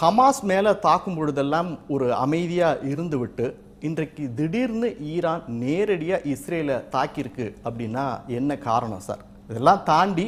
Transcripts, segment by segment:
Hamas மேல தாக்கும் பொழுதெல்லாம் ஒரு அமைதியா இருந்துவிட்டு இன்றைக்கு திடீர்னு ஈரான் நேரடியா இஸ்ரேலை தாக்கியிருக்கு அப்படின்னா என்ன காரணம் சார்? இதெல்லாம் தாண்டி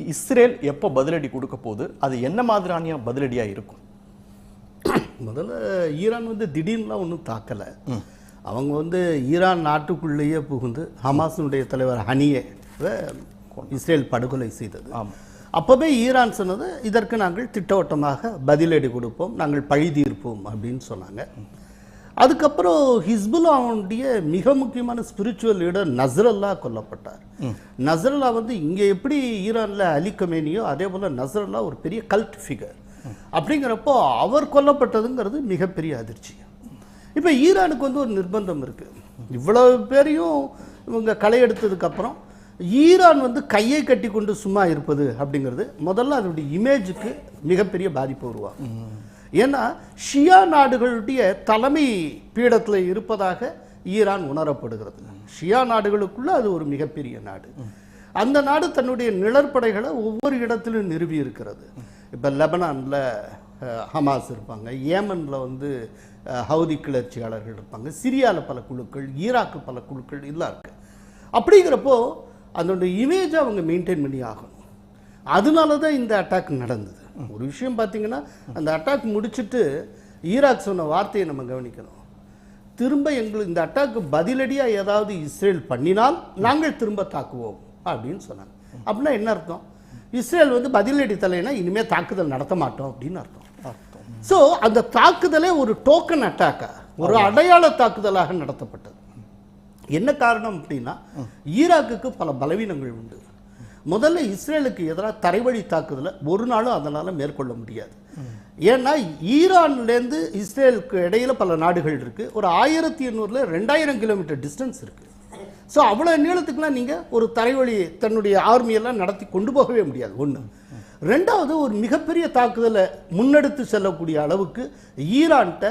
இஸ்ரேல் எப்போ பதிலடி கொடுக்க போகுது? அது என்ன மாதிரியான பதிலடியா இருக்கும்? முதல்ல ஈரான் வந்து திடீர்னுலாம் ஒன்றும் தாக்கலை. அவங்க வந்து ஈரான் நாட்டுக்குள்ளேயே புகுந்து ஹமாஸினுடைய தலைவர் ஹனியை இஸ்ரேல் படுகொலை செய்தது. ஆமா. அப்போவே ஈரான் சொன்னது இதற்கு நாங்கள் திட்டவட்டமாக பதிலடி கொடுப்போம் நாங்கள் பழி தீர்ப்போம் அப்படின்னு சொன்னாங்க. அதுக்கப்புறம் ஹிஸ்புல்லாவுடைய மிக முக்கியமான ஸ்பிரிச்சுவல் லீடர் நஸ்ரல்லா கொல்லப்பட்டார். நஸ்ரல்லா வந்து இங்கே எப்படி ஈரானில் அலி கமேனியோ அதே போல் நஸ்ரல்லா ஒரு பெரிய கல்ட் ஃபிகர் அப்படிங்கிறப்போ அவர் கொல்லப்பட்டதுங்கிறது மிகப்பெரிய அதிர்ச்சி. இப்போ ஈரானுக்கு வந்து ஒரு நிர்பந்தம் இருக்குது இவ்வளவு பேரையும் இவங்க களை எடுத்ததுக்கப்புறம் ஈரான் வந்து கையை கட்டி கொண்டு சும்மா இருப்பது அப்படிங்கிறது முதல்ல அதனுடைய இமேஜுக்கு மிகப்பெரிய பாதிப்பு உருவாகும் ஏன்னா ஷியா நாடுகளுடைய தலைமை பீடத்தில் இருப்பதாக ஈரான் உணரப்படுகிறது. ஷியா நாடுகளுக்குள்ள அது ஒரு மிகப்பெரிய நாடு. அந்த நாடு தன்னுடைய நிழற்படைகளை ஒவ்வொரு இடத்திலும் நிறுவி இருக்கிறது. இப்போ லெபனானில் ஹமாஸ் இருப்பாங்க. ஏமனில் வந்து ஹவுதி கிளர்ச்சியாளர்கள் இருப்பாங்க. சிரியாவில் பல குழுக்கள் ஈராக்கு பல குழுக்கள் எல்லாம் இருக்கு. அப்படிங்கிறப்போ அதனுடைய இமேஜை அவங்க மெயின்டைன் பண்ணி ஆகணும். அதனால தான் இந்த அட்டாக் நடந்தது. ஒரு விஷயம் பார்த்தீங்கன்னா அந்த அட்டாக் முடிச்சிட்டு ஈராக் சொன்ன வார்த்தையை நம்ம கவனிக்கணும். திரும்ப எங்களுக்கு இந்த அட்டாக்கு பதிலடியாக ஏதாவது இஸ்ரேல் பண்ணினால் நாங்கள் திரும்ப தாக்குவோம் அப்படின்னு சொன்னாங்க. அப்படின்னா என்ன அர்த்தம்? இஸ்ரேல் வந்து பதிலடி தலைனா இனிமேல் தாக்குதல் நடத்த மாட்டோம் அப்படின்னு அர்த்தம். ஸோ அந்த தாக்குதலே ஒரு டோக்கன் அட்டாக்கா ஒரு அடையாள தாக்குதலாக நடத்தப்பட்டது. என்ன காரணம் அப்படின்னா ஈராக்குக்கு பல பலவீனங்கள் உண்டு. முதல்ல இஸ்ரேலுக்கு எதிராக தரைவழி தாக்குதலை ஒரு நாளும் அதனால் மேற்கொள்ள முடியாது. ஏன்னா ஈரான்லேருந்து இஸ்ரேலுக்கு இடையில் பல நாடுகள் இருக்குது ஒரு ஆயிரத்தி எண்ணூறில் ரெண்டாயிரம் கிலோமீட்டர் டிஸ்டன்ஸ் இருக்குது ஸோ அவ்வளோ நீளத்துக்குலாம் நீங்கள் ஒரு தரைவழி தன்னுடைய ஆர்மியெல்லாம் நடத்தி கொண்டு போகவே முடியாது. ஒன்று ரெண்டாவது ஒரு மிகப்பெரிய தாக்குதலை முன்னெடுத்து செல்லக்கூடிய அளவுக்கு ஈரான்கிட்ட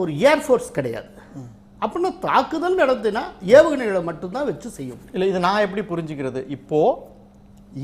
ஒரு ஏர்ஃபோர்ஸ் கிடையாது. அப்படின்னா தாக்குதல் நடத்தினா ஏவுகணைகளை மட்டும்தான் வச்சு செய்ய முடியும் இல்லை இது நான் எப்படி புரிஞ்சுக்கிறது? இப்போ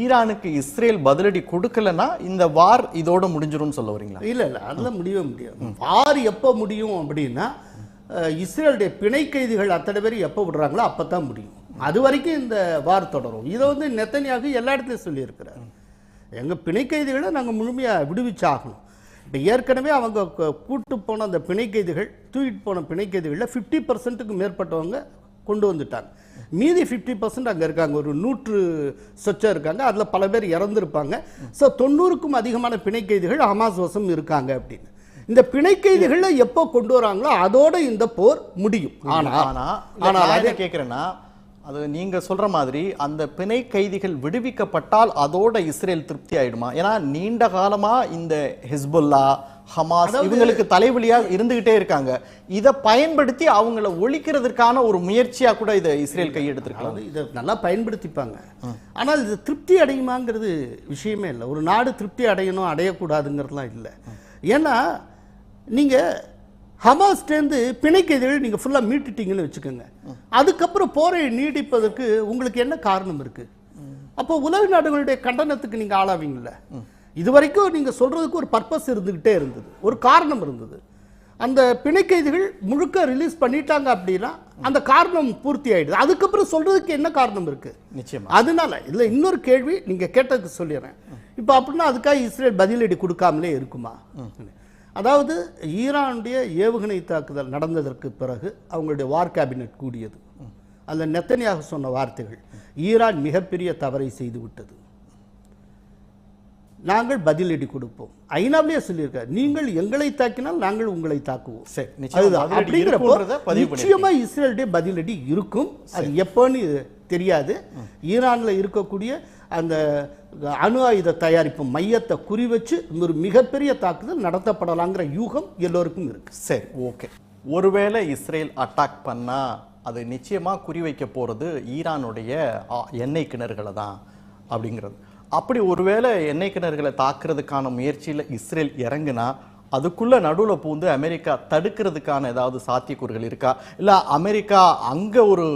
ஈரானுக்கு இஸ்ரேல் பதிலடி கொடுக்கலன்னா இந்த வார் இதோட முடிஞ்சிரும்னு சொல்ல வரீங்களா? இல்லை இல்லை அதில் முடியவே முடியாது. வார் எப்போ முடியும் அப்படின்னா இஸ்ரேலுடைய பிணை கைதிகள் அத்தனை பேர் எப்போ விடுறாங்களோ அப்போ தான் முடியும். அது வரைக்கும் இந்த வார் தொடரும். இதை வந்து நெத்தனியாக எல்லா இடத்துலையும் சொல்லியிருக்கிறார். எங்கள் பிணை கைதிகளை நாங்கள் முழுமையாக விடுவிச்சாகணும். இப்போ ஏற்கனவே அவங்க கூட்டு போன அந்த பிணை கைதிகள் தூக்கிட்டு போன பிணை கைதிகளில் ஃபிஃப்டி பர்சன்ட்டுக்கு மேற்பட்டவங்க கொண்டு வந்துட்டாங்க. மீதி ஃபிஃப்டி பர்சன்ட் அங்கே இருக்காங்க. ஒரு நூற்று சொச்சம் இருக்காங்க. அதில் பல பேர் இறந்துருப்பாங்க. ஸோ தொண்ணூறுக்கும் அதிகமான பிணை கைதிகள் ஹமாஸ் வசம் இருக்காங்க அப்படின்னு. இந்த பிணை கைதிகளை எப்போ கொண்டு வராங்களோ அதோட இந்த போர் முடியும். ஆனால் ஆனா ஆனால் கேட்கிறேன்னா அது நீங்க சொல்ற மாதிரி அந்த பிணை கைதிகள் விடுவிக்கப்பட்டால் அதோட இஸ்ரேல் திருப்தி ஆயிடுமா? ஏன்னா நீண்ட காலமா இந்த ஹிஸ்புல்லா ஹமாஸ் இவங்களுக்கு தலைவலியா இருந்துகிட்டே இருக்காங்க. இதை பயன்படுத்தி அவங்கள ஒழிக்கிறதுக்கான ஒரு முயற்சியா கூட இதை இஸ்ரேல் கையெடுத்திருக்கலாம். இதை நல்லா பயன்படுத்திப்பாங்க. ஆனால் இது திருப்தி அடையுமாங்கிறது விஷயமே இல்லை. ஒரு நாடு திருப்தி அடையணும் அடையக்கூடாதுங்கிறதுலாம் இல்லை. ஏன்னா நீங்கள் ஹமாஸ்டேருந்து பிணை கைதிகள் நீங்கள் ஃபுல்லாக மீட்டுட்டீங்கன்னு வச்சுக்கோங்க. அதுக்கப்புறம் போரை நீடிப்பதற்கு உங்களுக்கு என்ன காரணம் இருக்குது அப்போ உலக நாடுகளுடைய கண்டனத்துக்கு நீங்கள் ஆளாவீங்கல்ல? இது வரைக்கும் நீங்கள் சொல்கிறதுக்கு ஒரு பர்பஸ் இருந்துக்கிட்டே இருந்தது. ஒரு காரணம் இருந்தது. அந்த பிணை கைதிகள் முழுக்க ரிலீஸ் பண்ணிட்டாங்க அப்படின்னா அந்த காரணம் பூர்த்தி ஆயிடுது. அதுக்கப்புறம் சொல்றதுக்கு என்ன காரணம் இருக்கு? நிச்சயமா. அதனால இதுல இன்னொரு கேள்வி நீங்க கேட்டதுக்கு சொல்லிடுறேன். இப்போ அப்படின்னா அதுக்காக இஸ்ரேல் பதிலடி கொடுக்காமலே இருக்குமா? அதாவது ஈரானுடைய ஏவுகணை தாக்குதல் நடந்ததற்கு பிறகு அவங்களுடைய வார் கேபினட் கூடியது. அந்த நெத்தனியாக சொன்ன வார்த்தைகள் ஈரான் மிகப்பெரிய தவறை செய்து விட்டது. நாங்கள் பதிலடி கொடுப்போம். ஐநாவிலே சொல்லியிருக்காரு நீங்கள் எங்களை தாக்கினால் நாங்கள் உங்களை தாக்குவோம். நிச்சயமா இஸ்ரேலுடைய பதிலடி இருக்கும். அது எப்போன்னு தெரியாது. ஈரான்ல இருக்கக்கூடிய அந்த அணு ஆயுத தயாரிப்பு மையத்தை குறி வச்சு ஒரு மிகப்பெரிய தாக்குதல் நடத்தப்படலாங்கிற யூகம் எல்லோருக்கும் இருக்கு. சரி ஓகே. ஒருவேளை இஸ்ரேல் அட்டாக் பண்ணா அது நிச்சயமாக குறிவைக்க போகிறது ஈரானுடைய எண்ணெய் கிணறுகளை தான் அப்படிங்கிறது. அப்படி ஒருவேளை எண்ணெய் கிணறுகளை தாக்குறதுக்கான முயற்சியில் இஸ்ரேல் இறங்குனா அதுக்குள்ளே நடுவில் பூந்து அமெரிக்கா தடுக்கிறதுக்கான ஏதாவது சாத்தியக்கூறுகள் இருக்கா? இல்லை அமெரிக்கா அங்கே ஒரு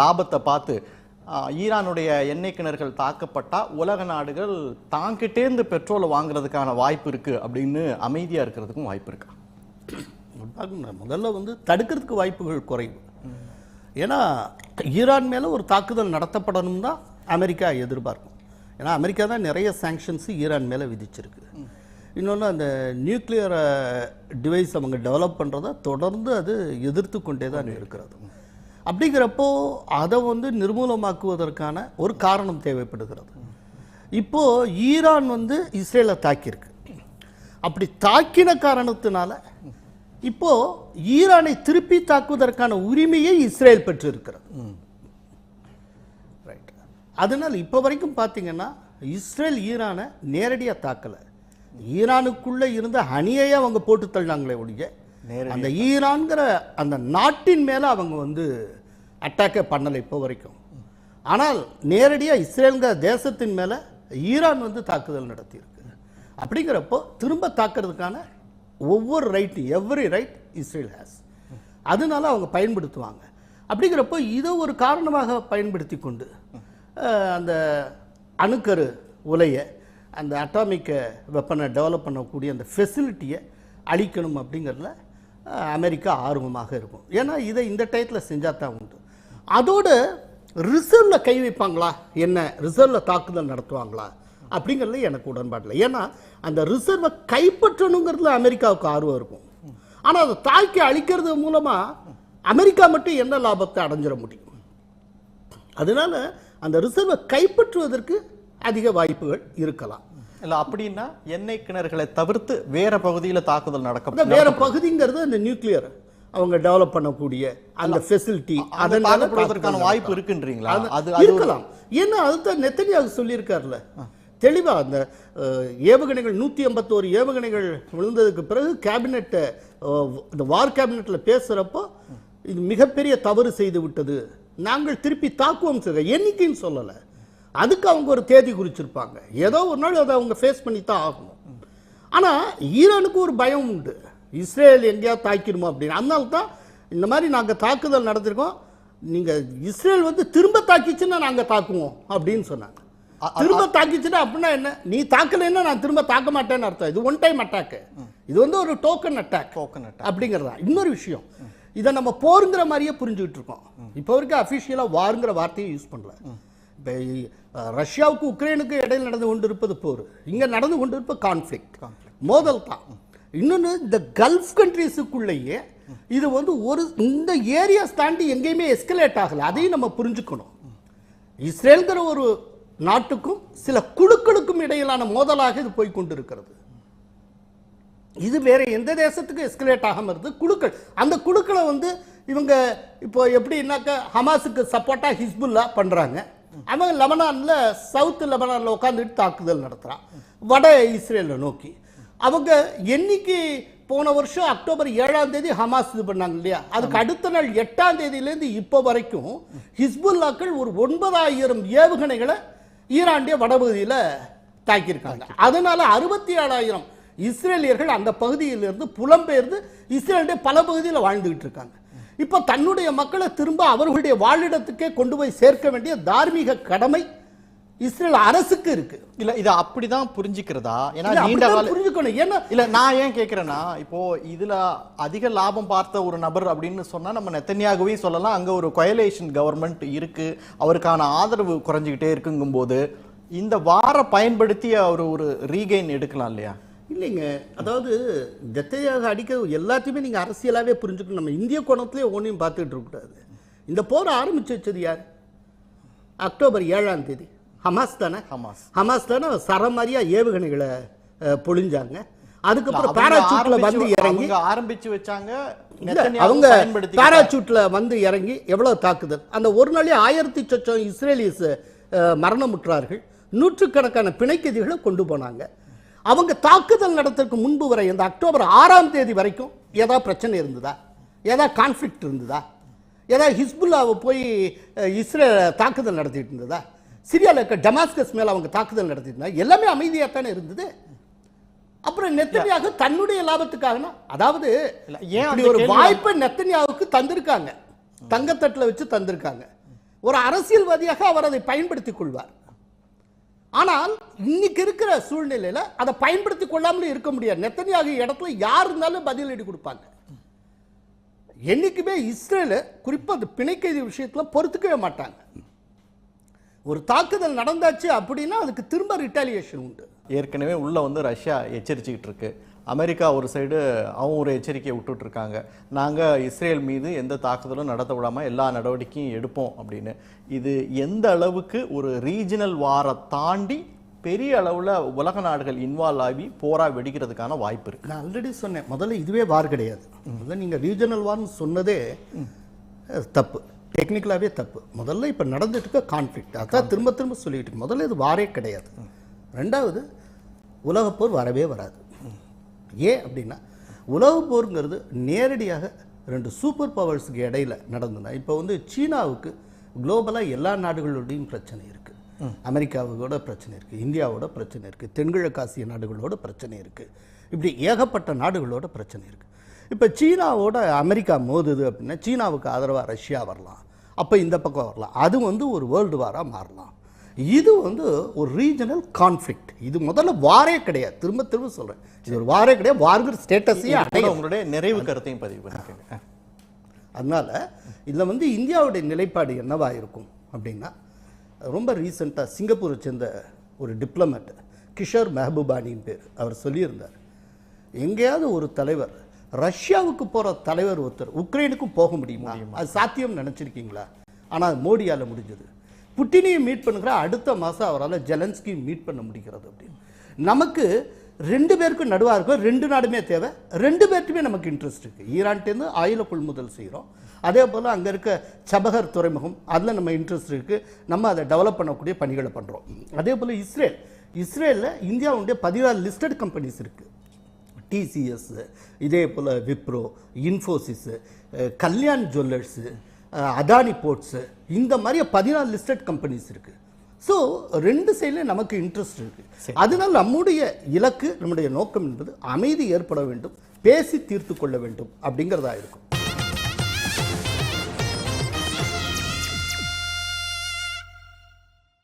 லாபத்தை பார்த்து ஈரானுடைய எண்ணெய் கிணறுகள் தாக்கப்பட்டால் உலக நாடுகள் தாங்கிட்டேந்து பெட்ரோலை வாங்குறதுக்கான வாய்ப்பு இருக்குது அப்படின்னு அமைதியாக இருக்கிறதுக்கும் வாய்ப்பு இருக்கா? முதல்ல வந்து தடுக்கிறதுக்கு வாய்ப்புகள் குறைவு. ஏன்னா ஈரான் மேலே ஒரு தாக்குதல் நடத்தப்படணும் தான் அமெரிக்கா எதிர்பார்க்கும். ஏன்னா அமெரிக்கா தான் நிறைய சேங்ஷன்ஸு ஈரான் மேலே விதிச்சிருக்கு. இன்னொன்று அந்த நியூக்ளியர் டிவைஸ் அவங்க டெவலப் பண்ணுறத தொடர்ந்து அது எதிர்த்து கொண்டே தான் இருக்கிறது. அப்படிங்கிறப்போ அதை வந்து நிர்மூலமாக்குவதற்கான ஒரு காரணம் தேவைப்படுகிறது. இப்போது ஈரான் வந்து இஸ்ரேலை தாக்கியிருக்கு. அப்படி தாக்கின காரணத்தினால இப்போது ஈரானை திருப்பி தாக்குவதற்கான உரிமையை இஸ்ரேல் பெற்றிருக்கிறது. ரைட் அதனால் இப்போ வரைக்கும் பார்த்தீங்கன்னா இஸ்ரேல் ஈரானை நேரடியாக தாக்கலை. ஈரானுக்குள்ளே இருந்த அணியையே அவங்க போட்டு தள்ளினாங்களே ஒழிய அந்த ஈரான்கிற அந்த நாட்டின் மேலே அவங்க வந்து அட்டாக்கே பண்ணலை இப்போ வரைக்கும். ஆனால் நேரடியாக இஸ்ரேலுங்கிற தேசத்தின் மேலே ஈரான் வந்து தாக்குதல் நடத்தியிருக்கு. அப்படிங்கிறப்போ திரும்ப தாக்குறதுக்கான ஒவ்வொரு right every right Israel has அதனால அவங்க பயன்படுத்துவாங்க. அப்படிங்கிறப்போ இதை ஒரு காரணமாக பயன்படுத்தி கொண்டு அந்த அணுக்கரு உலையை அந்த அட்டாமிக்க வெப்பனை டெவலப் பண்ணக்கூடிய அந்த ஃபெசிலிட்டியை அழிக்கணும் அப்படிங்கிறதுல அமெரிக்கா ஆர்வமாக இருக்கும். ஏன்னா இதை இந்த டயத்தில் செஞ்சால் தான் உண்டு. அதோடு ரிசர்வில் கை வைப்பாங்களா? என்ன? ரிசர்வில் தாக்குதல் நடத்துவாங்களா? அப்படிங்கிறது எனக்கு உடன்பாடு இல்லை. ஏன்னா அந்த ரிசர்வை கைப்பற்றணுங்கிறதுல அமெரிக்காவுக்கு ஆர்வம் இருக்கும். ஆனால் அதை தாக்கி அழிக்கிறது மூலமாக அமெரிக்கா மட்டும் என்ன லாபத்தை அடைஞ்சிட முடியும்? அதனால அந்த ரிசர்வை கைப்பற்றுவதற்கு அதிக வாய்ப்புகள் இருக்கலாம். இல்ல அப்படின்னா எண்ணெய் கிணறுகளை தவிர்த்து வேற பகுதியில தாக்குதல் அந்த நடக்க வேற பகுதிங்கிறது அந்த நியூக்ளியர். அவங்க டெவலப் பண்ணக்கூடிய அந்த ஃபெசிலிட்டி அங்க தாக்கப்படுவதற்கான வாய்ப்பு இருக்குன்றீங்களா? அது அது இருக்கலாம். ஏன்னா அதுதான் நெத்தனியாக சொல்லியிருக்காருல்ல தெளிவா அந்த ஏவுகணைகள் நூற்றி ஐம்பத்தோரு ஏவுகணைகள் விழுந்ததுக்கு பிறகு கேபினெட் இந்த வார் கேபினெட்ல பேசுறப்போ இது மிகப்பெரிய தவறு செய்து விட்டது. நாங்கள் திருப்பி தாக்குவோம் எண்ணிக்கைன்னு சொல்லலை. அதுக்கு அவங்க ஒரு தேதி குறிச்சிருப்பாங்க. ஏதோ ஒரு நாள் அதை அவங்க ஃபேஸ் பண்ணி தான் ஆகணும். ஆனா ஈரானுக்கு ஒரு பயம் உண்டு. இஸ்ரேல் எங்கேயாவது தாக்கிடுமோ அப்படின்னு. அதனால தான் இந்த மாதிரி நாங்க தாக்குதல் நடத்திருக்கோம். நீங்க இஸ்ரேல் வந்து திரும்ப தாக்கிச்சுன்னா நாங்க தாக்குவோம் அப்படின்னு சொன்னாங்க. திரும்ப தாக்கிச்சுன்னா அப்படின்னா என்ன? நீ தாக்கலைன்னா நான் திரும்ப தாக்க மாட்டேன்னு அர்த்தம். இது ஒன் டைம் அட்டாக் இது வந்து ஒரு டோக்கன் அட்டாக் Token attack. அப்படிங்கிறதா இன்னொரு விஷயம். இதை நம்ம போருங்கிற மாதிரியே புரிஞ்சுக்கிட்டு இருக்கோம். இப்போ வரைக்கும் அஃபிஷியலாக வாருங்கிற வார்த்தையை யூஸ் பண்ணல. இப்போ ரஷ்யாவுக்கு உக்ரைனுக்கு இடையில் நடந்து கொண்டு இருப்பது போர். இங்கே நடந்து கொண்டு இருப்பது கான்ஃப்ளிக்ட் மோதல் தான். இன்னொன்று இந்த கல்ஃப் கண்ட்ரீஸுக்குள்ளேயே இது வந்து ஒரு இந்த ஏரியாஸ் தாண்டி எங்கேயுமே எஸ்கலேட் ஆகலை. அதையும் நம்ம புரிஞ்சுக்கணும். இஸ்ரேல்ங்கிற ஒரு நாட்டுக்கும் சில குழுக்களுக்கும் இடையிலான மோதலாக இது போய் கொண்டிருக்கிறது. இது வேற எந்த தேசத்துக்கும் எஸ்கலேட் ஆகாம இருந்து குழுக்கள் அந்த குழுக்களை வந்து இவங்க இப்போ எப்படின்னாக்கா ஹமாஸுக்கு சப்போர்ட்டா ஹிஸ்புல்லா பண்றாங்க. அவன் லெபனான்ல சவுத் லெபனான்ல உட்காந்துட்டு தாக்குதல் நடத்துறான். வட இஸ்ரேலை நோக்கி. அவங்க என்னைக்கு போன வருஷம் அக்டோபர் ஏழாம் தேதி ஹமாஸ் இது பண்ணாங்க இல்லையா? அதுக்கு அடுத்த நாள் எட்டாம் தேதியிலேருந்து இப்போ வரைக்கும் ஹிஸ்புல்லாக்கள் ஒரு ஒன்பதாயிரம் ஏவுகணைகளை ஈராண்டிய வடபகுதியில் தாக்கியிருக்காங்க. அதனால அறுபத்தி ஏழாயிரம் இஸ்ரேலியர்கள் அந்த பகுதியிலிருந்து புலம்பெயர்ந்து இஸ்ரேலுடைய பல பகுதியில் வாழ்ந்துகிட்டு இருக்காங்க. இப்போ தன்னுடைய மக்களை திரும்ப அவர்களுடைய வாழிடத்துக்கே கொண்டு போய் சேர்க்க வேண்டிய தார்மீக கடமை இஸ்ரேல் அரசுக்கு இருக்கு. இல்ல இத அப்படிதான் புரிஞ்சுக்கிறதா? ஏன்னா நீண்ட கால புரிஞ்சுக்கணும். ஏன்னா இல்ல நான் ஏன் கேக்குறேன்னா இப்போ இதுல அதிக லாபம் பார்த்த ஒரு நபர் அப்படின்னு சொன்னா நம்ம நெத்தனியாகவே சொல்லலாம். அங்க ஒரு கொயலேஷன் கவர்மெண்ட் இருக்கு. அவருக்கான ஆதரவு குறைஞ்சிக்கிட்டே இருக்குங்கும்போது இந்த வார பயன்படுத்தி அவர் ஒரு ரீகெயின் எடுக்கலாம் இல்லையா? இல்லைங்க. அதாவது தெத்தையாக அடிக்க எல்லாத்தையுமே நீங்க அரசியலாவே புரிஞ்சுக்கணும். நம்ம இந்திய கோணத்திலே ஒன்றையும் பார்த்துட்டு இருக்கக்கூடாது இந்த போர் ஆரம்பிச்சு வச்சது யார்? அக்டோபர் ஏழாம் தேதி. ஹமாஸ் தானே? ஹமாஸ். ஹமாஸ் தானே சரமாரியா ஏவுகணைகளை பொழிஞ்சாங்க. அதுக்கப்புறம் பாராசூட்ல வந்து இறங்கி ஆரம்பிச்சு வச்சாங்க. அவங்க பாராசூட்ல வந்து இறங்கி எவ்வளவு தாக்குதல்? அந்த ஒரு நாளே ஆயிரத்தி சொச்சம் இஸ்ரேலியஸ் மரணமுற்றார்கள். நூற்றுக்கணக்கான பிணைக்கதிகளை கொண்டு போனாங்க. அவங்க தாக்குதல் நடத்துறதுக்கு முன்பு வரை இந்த அக்டோபர் ஆறாம் தேதி வரைக்கும் ஏதாவது பிரச்சனை இருந்ததா? ஏதாவது கான்ஃப்ளிக்ட் இருந்ததா? ஏதாவது ஹிஸ்புல்லாவை போய் இஸ்ரேல் தாக்குதல் நடத்திட்டு இருந்ததா? சிரியாவில் இருக்க டமாஸ்கஸ் மேல அவங்க தாக்குதல் நடத்திட்டு இருந்தாங்க. எல்லாமே அமைதியாக தானே இருந்தது. அப்புறம் நெத்தனியாக தன்னுடைய லாபத்துக்காகனா? அதாவது ஏன் ஒரு வாய்ப்பை நெத்தனியாவுக்கு தந்திருக்காங்க. தங்கத்தட்டுல வச்சு தந்திருக்காங்க. ஒரு அரசியல்வாதியாக அவர் அதை பயன்படுத்திக் கொள்வார். ஆனால் இன்னைக்கு இருக்கிற சூழ்நிலையில் அதை பயன்படுத்தி கொள்ளாமலும் இருக்க முடியாது. நெத்தனியாக இடத்துல யார் இருந்தாலும் பதிலடி கொடுப்பாங்க. என்னைக்குமே இஸ்ரேல குறிப்பாக அந்த பிணைக்கைதி விஷயத்தில் பொறுத்துக்கவே மாட்டாங்க. ஒரு தாக்குதல் நடந்தாச்சு அப்படின்னா அதுக்கு திரும்ப ரிட்டாலியேஷன் உண்டு. ஏற்கனவே உள்ள வந்து ரஷ்யா எச்சரிச்சுக்கிட்டு இருக்கு. அமெரிக்கா ஒரு சைடு அவங்க ஒரு எச்சரிக்கையை விட்டுட்டு இருக்காங்க நாங்க இஸ்ரேல் மீது எந்த தாக்குதலும் நடத்த விடாம எல்லா நடவடிக்கையும் எடுப்போம் அப்படின்னு. இது எந்த அளவுக்கு ஒரு ரீஜனல் வாரை தாண்டி பெரிய அளவுல உலக நாடுகள் இன்வால்வ் ஆகி போரா வெடிக்கிறதுக்கான வாய்ப்பு இருக்கு. நான் ஆல்ரெடி சொன்னேன். முதல்ல இதுவே வார் கிடையாது. முதல்ல நீங்கள் ரீஜனல் வார்னு சொன்னதே தப்பு. டெக்னிக்கலாகவே தப்பு. முதல்ல இப்போ நடந்துட்டு இருக்க கான்ஃப்ளிக்ட் அதான் திரும்ப திரும்ப இருக்கேன். முதல்ல இது வாரே கிடையாது. ரெண்டாவது உலகப்போர் வரவே வராது. ஏன் அப்படின்னா உலகப் போருங்கிறது நேரடியாக ரெண்டு சூப்பர் பவர்ஸுக்கு இடையில நடந்ததுன்னா இப்போ வந்து சீனாவுக்கு குளோபலாக எல்லா நாடுகளோடையும் பிரச்சனை இருக்குது அமெரிக்காவோட பிரச்சனை இருக்குது இந்தியாவோட பிரச்சனை இருக்குது தென்கிழக்காசிய நாடுகளோட பிரச்சனை இருக்குது இப்படி ஏகப்பட்ட நாடுகளோட பிரச்சனை இருக்குது இப்போ சீனாவோட அமெரிக்கா மோதுது அப்படின்னா சீனாவுக்கு ஆதரவாக ரஷ்யா வரலாம் அப்போ இந்த பக்கம் வரலாம் அது வந்து ஒரு வேர்ல்டு வாராக மாறலாம். இது வந்து ஒரு ரீஜனல் கான்ஃப்ளிக்ட் இது முதல்ல வாரே கிடையாது. திரும்ப திரும்ப சொல்கிறேன் இது ஒரு வாரே கிடையாது. வார்கிற ஸ்டேட்டஸையே இது கூட அடைய உங்களுடைய நிறைவு கருத்தையும் பதிவு பண்ணிக்கோங்க. அதனால் இதில் வந்து இந்தியாவுடைய நிலைப்பாடு என்னவா இருக்கும் அப்படின்னா ரொம்ப ரீசெண்டாக சிங்கப்பூரை சேர்ந்த ஒரு டிப்ளமேட் கிஷோர் மெஹபூபானின்னு பேர். அவர் சொல்லியிருந்தார் எங்கேயாவது ஒரு தலைவர் ரஷ்யாவுக்கு போகிற தலைவர் ஒருத்தர் உக்ரைனுக்கும் போக முடியுமா? அது சாத்தியம் நினச்சிருக்கீங்களா? ஆனால் மோடியால் முடிஞ்சது. புட்டினையும் மீட் பண்ணுகிற அடுத்த மாதம் அவரால் ஜெலன்ஸ்கி மீட் பண்ண முடிகிறது அப்படின்னு. நமக்கு ரெண்டு பேருக்கும் நடுவாக இருக்கும் ரெண்டு நாடுமே தேவை. ரெண்டு பேர்ட்டுமே நமக்கு இன்ட்ரெஸ்ட் இருக்குது ஈரான்ட்டேருந்து ஆயில கொள்முதல் செய்கிறோம் அதே போல் அங்கே இருக்க சபகர் துறைமுகம் அதில் நம்ம இன்ட்ரெஸ்ட் இருக்குது நம்ம அதை டெவலப் பண்ணக்கூடிய பணிகளை பண்ணுறோம் அதே போல் இஸ்ரேல். இஸ்ரேலில் இந்தியாவுடைய பதினாறு லிஸ்டட் கம்பெனிஸ் இருக்குது டிசிஎஸ்ஸு இதே போல் விப்ரோ இன்ஃபோசிஸு கல்யாண் ஜுவல்லர்ஸு அதானி போர்ட்ஸு. இந்த மாதிரி பதினாலு லிஸ்டட் கம்பெனிஸ் இருக்குது ஸோ ரெண்டு சைடில் நமக்கு இன்ட்ரெஸ்ட் இருக்குது அதனால் நம்முடைய இலக்கு நம்முடைய நோக்கம் என்பது அமைதி ஏற்பட வேண்டும் பேசி தீர்த்து கொள்ள வேண்டும் அப்படிங்கிறதா இருக்கும்.